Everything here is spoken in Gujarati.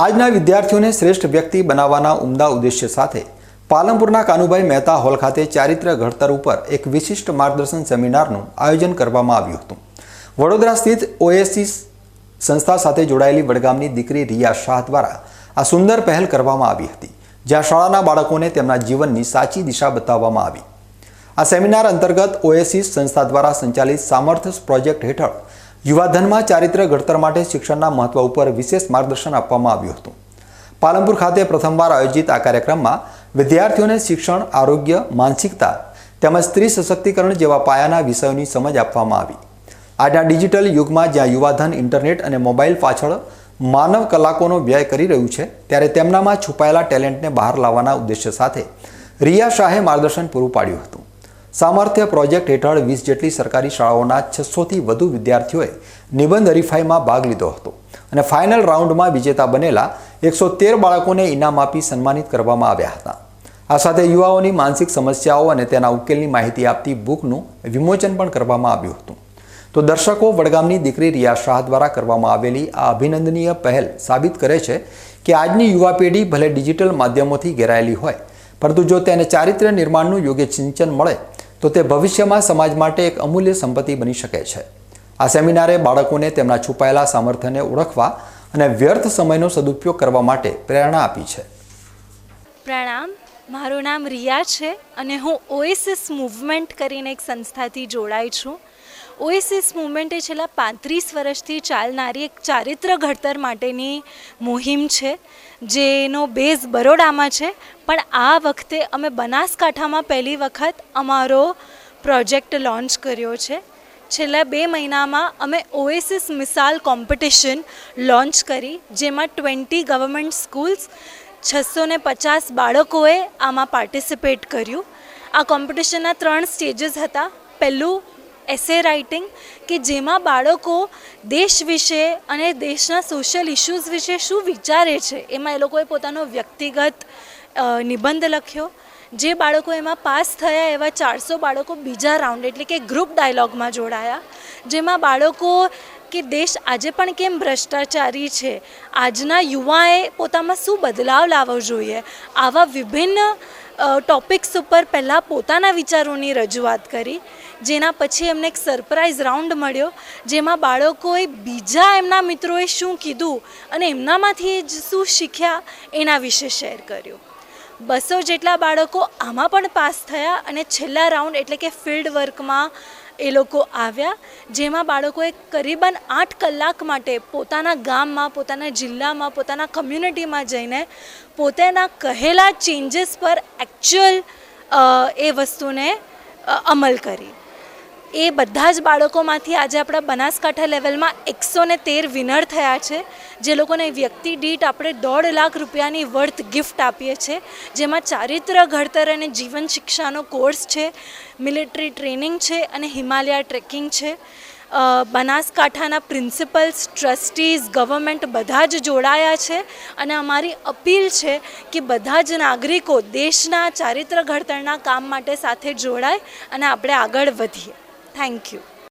આજના વિદ્યાર્થીઓને શ્રેષ્ઠ વ્યક્તિ બનાવવાના ઉમદા ઉદ્દેશ્ય સાથે પાલનપુરના કાનુભાઈ મહેતા હોલ ખાતે ચારિત્ર્ય ઘડતર ઉપર એક વિશિષ્ટ માર્ગદર્શન સેમિનારનું આયોજન કરવામાં આવ્યું હતું. વડોદરા સ્થિત ઓએસસી સંસ્થા સાથે જોડાયેલી વડગામની દીકરી રિયા શાહ દ્વારા આ સુંદર પહેલ કરવામાં આવી હતી, જ્યાં શાળાના બાળકોને તેમના જીવનની સાચી દિશા બતાવવામાં આવી. આ સેમિનાર અંતર્ગત ઓએસિસ સંસ્થા દ્વારા સંચાલિત સામર્થ્ય પ્રોજેક્ટ હેઠળ યુવાધનમાં ચારિત્ર્ય ઘડતર માટે શિક્ષણના મહત્વ ઉપર વિશેષ માર્ગદર્શન આપવામાં આવ્યું હતું. પાલનપુર ખાતે પ્રથમવાર આયોજિત આ કાર્યક્રમમાં વિદ્યાર્થીઓને શિક્ષણ, આરોગ્ય, માનસિકતા તેમજ સ્ત્રી સશક્તિકરણ જેવા પાયાના વિષયોની સમજ આપવામાં આવી. આજના ડિજિટલ યુગમાં જ્યાં યુવાધન, ઇન્ટરનેટ અને મોબાઈલ પાછળ માનવ કલાકોનો વ્યય કરી રહ્યું છે, ત્યારે તેમનામાં છુપાયેલા ટેલેન્ટને બહાર લાવવાના ઉદ્દેશ્ય સાથે રિયા શાહે માર્ગદર્શન પૂરું પાડ્યું હતું. સામર્થ્ય પ્રોજેક્ટ હેઠળ વીસ જેટલી સરકારી શાળાઓના છસોથી વધુ વિદ્યાર્થીઓએ નિબંધ હરીફાઈમાં ભાગ લીધો હતો. અને ફાઇનલ રાઉન્ડમાં વિજેતા બનેલા એકસો તેર બાળકોને ઇનામ આપી સન્માનિત કરવામાં આવ્યા હતા. આ સાથે યુવાઓની માનસિક સમસ્યાઓ અને તેના ઉકેલની માહિતી આપતી બુકનું વિમોચન પણ કરવામાં આવ્યું હતું. તો દર્શકો, વડગામની દીકરી રિયા શાહ દ્વારા કરવામાં આવેલી આ અભિનંદનીય પહેલ સાબિત કરે છે કે આજની યુવા પેઢી ભલે ડિજિટલ માધ્યમોથી ઘેરાયેલી હોય, પરંતુ જો તેને ચારિત્ર્ય નિર્માણનું યોગ્ય સિંચન મળે તો તે ભવિષ્યમાં સમાજ માટે એક અમૂલ્ય સંપત્તિ બની શકે છે. આ સેમિનારે બાળકોને તેમના છુપાયેલા સામર્થ્યને ઓળખવા અને વ્યર્થ સમયનો સદુપયોગ કરવા માટે પ્રેરણા આપી છે. પ્રણામ, મારું નામ રિયા છે અને હું ઓએસિસ મૂવમેન્ટ કરીને એક સંસ્થાથી જોડાઈ છું. ઓએસિસ મુવમેન્ટે છેલ્લા પાંત્રીસ વર્ષથી ચાલનારી એક ચારિત્ર ઘડતર માટેની મુહિમ છે, જેનો બેઝ બરોડામાં છે. પણ આ વખતે અમે બનાસકાંઠામાં પહેલી વખત અમારો પ્રોજેક્ટ લોન્ચ કર્યો છે. છેલ્લા બે મહિનામાં અમે ઓએસિસ મિસાલ કોમ્પિટિશન લોન્ચ કરી, જેમાં ટ્વેન્ટી ગવર્મેન્ટ સ્કૂલ્સ છસો ને પચાસ બાળકોએ આમાં પાર્ટિસિપેટ કર્યું. આ કોમ્પિટિશનના ત્રણ સ્ટેજીસ હતા. પહેલું એસે રાઇટિંગ કે જેમાં બાળકો દેશ વિશે અને દેશના સોશિયલ ઇશ્યુઝ વિશે શું વિચારે છે, એમાં એ લોકોએ પોતાનો વ્યક્તિગત નિબંધ લખ્યો. જે બાળકો એમાં પાસ થયા એવા ચારસો બાળકો બીજા રાઉન્ડ એટલે કે ગ્રુપ ડાયલોગમાં જોડાયા. જેમાં બાળકો કે દેશ આજે પણ કેમ ભ્રષ્ટાચારી છે, આજના યુવાએ પોતામાં શું બદલાવ લાવવો જોઈએ, આવા વિભિન્ન ટોપિક્સ ઉપર પહેલાં પોતાના વિચારોની રજૂઆત કરી. જેના પછી એમને એક સરપ્રાઇઝ રાઉન્ડ મળ્યો, જેમાં બાળકોએ બીજા એમના મિત્રોએ શું કીધું અને એમનામાંથી શું શીખ્યા એના વિશે શેર કર્યું. બસો જેટલા બાળકો આમાં પણ પાસ થયા અને છેલ્લા રાઉન્ડ એટલે કે ફિલ્ડ વર્કમાં એ લોકો આવ્યા, જેમાં બાળકોએ કરીબન આઠ કલાક માટે પોતાના ગામમાં, પોતાના જિલ્લામાં, પોતાના કમ્યુનિટીમાં જઈને પોતાના કહેલા ચેન્જીસ પર એકચ્યુઅલ એ વસ્તુને અમલ કરી. એ બધા જ બાળકોમાંથી આજે આપણા બનાસકાંઠા લેવલમાં એકસો ને તેર વિનર થયા છે, જે લોકોને વ્યક્તિ દીઠ આપણે દોઢ લાખ રૂપિયાની વર્થ ગિફ્ટ આપીએ છીએ. જેમાં ચારિત્ર ઘડતર અને જીવન શિક્ષાનો કોર્સ છે મિલિટરી ટ્રેનિંગ છે અને હિમાલયા ટ્રેકિંગ છે. બનાસકાંઠાના પ્રિન્સિપલ્સ ટ્રસ્ટીઝ ગવર્મેન્ટ બધા જ જોડાયા છે અને અમારી અપીલ છે કે બધા જ નાગરિકો દેશના ચારિત્ર ઘડતરના કામ માટે સાથે જોડાય અને આપણે આગળ વધીએ. Thank you.